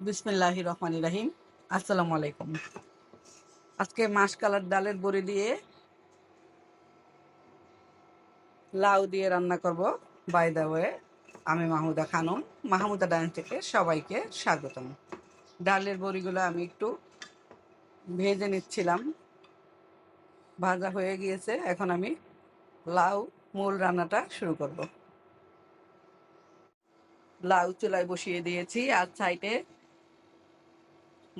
বিসমিল্লাহ রহমান রাহিম। আসসালামু আলাইকুম। আজকে মাসকালার ডালের বড়ি দিয়ে লাউ দিয়ে রান্না করব। বাই দা ওয়ে আমি মাহমুদা খানম। মাহমুদা ডাইন থেকে সবাইকে স্বাগতম। ডালের বড়িগুলো আমি একটু ভেজে নিচ্ছিলাম। ভাজা হয়ে গিয়েছে। এখন আমি লাউ মূল রান্নাটা শুরু করব। লাউ চুলায় বসিয়ে দিয়েছি। আর সাইডে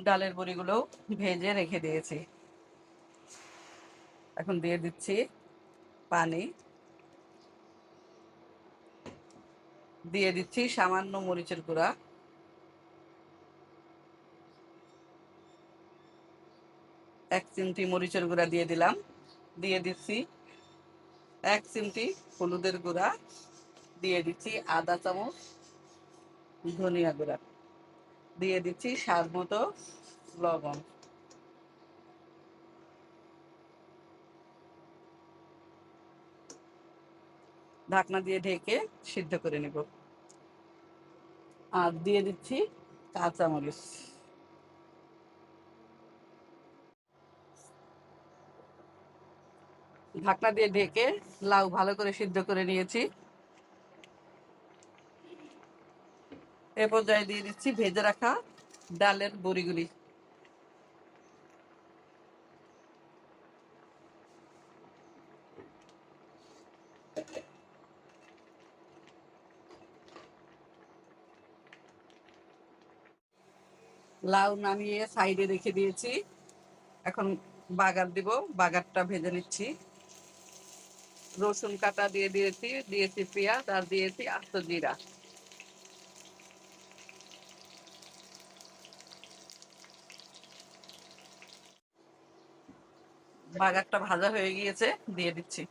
ডালের বড়িগুলো ভেজে রেখে দিয়েছি। এখন দিয়ে দিচ্ছি পানি। দিয়ে দিচ্ছি সামান্য মরিচের গুঁড়া। এক চিমটি মরিচের গুঁড়া দিয়ে দিলাম। দিয়ে দিচ্ছি এক চিমটি হলুদের গুঁড়া। দিয়ে দিচ্ছি আদা চামচ ধনিয়া গুঁড়া। দিয়ে দিচ্ছি স্বাদ মতো লবণ। ঢাকনা দিয়ে ঢেকে সিদ্ধ করে নেব। আর দিয়ে দিচ্ছি কাঁচামরিচ। ঢাকনা দিয়ে ঢেকে লাউ ভালো করে সিদ্ধ করে নিয়েছি। এ পর্যায়ে দিয়ে দিচ্ছি ভেজে রাখা ডালের বড়িগুলি। লাউ নামিয়ে সাইডে রেখে দিয়েছি। এখন বাগার দিব, বাগারটা ভেজে নিচ্ছি। রসুন কাটা দিয়ে দিয়েছি দিয়েছি পেঁয়াজ আর দিয়েছি আস্ত জিরা। বাগারটা ভাজা হয়ে গিয়েছে, দিয়ে দিচ্ছি।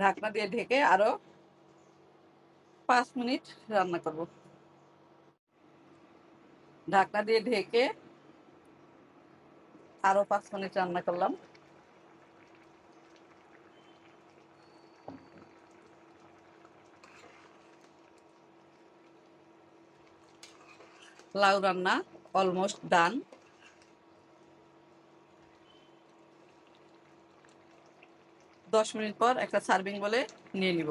ঢাকনা দিয়ে ঢেকে আরও পাঁচ মিনিট রান্না করব। ঢাকনা দিয়ে ঢেকে আরও পাঁচ মিনিট রান্না করলাম। লাউ রান্না অলমোস্ট ডান দশ মিনিট পর একটা সার্ভিং বলে নিয়ে নিব।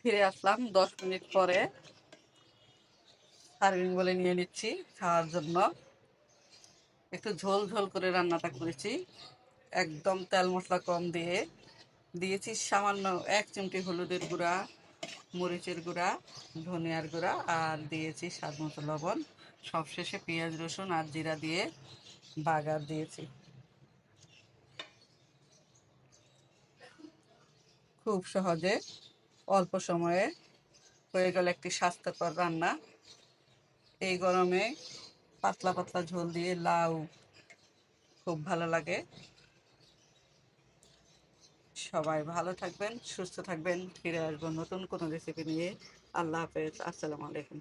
ফিরে আসলাম দশ মিনিট পরে। সার্ভিং বলে নিয়ে নিচ্ছি খাওয়ার জন্য। একটু ঝোল ঝোল করে রান্নাটা করেছি। একদম তেল মশলা কম দিয়ে। দিয়েছি সামান্য এক চিমটি হলুদের গুঁড়া, মরিচের গুঁড়া, ধনিয়ার গুঁড়া আর দিয়েছি স্বাদ মতো লবণ। সবশেষে পেঁয়াজ, রসুন আর জিরা দিয়ে বাগার দিয়েছি। খুব সহজে অল্প সময়ে হয়ে গেল একটি স্বাস্থ্যকর রান্না। এই গরমে পাতলা পাতলা ঝোল দিয়ে লাউ খুব ভালো লাগে। সবাই ভালো থাকবেন, সুস্থ থাকবেন, ফিরে আসব নতুন কোনো রেসিপি নিয়ে। আল্লাহ হাফেজ, আসসালামু আলাইকুম।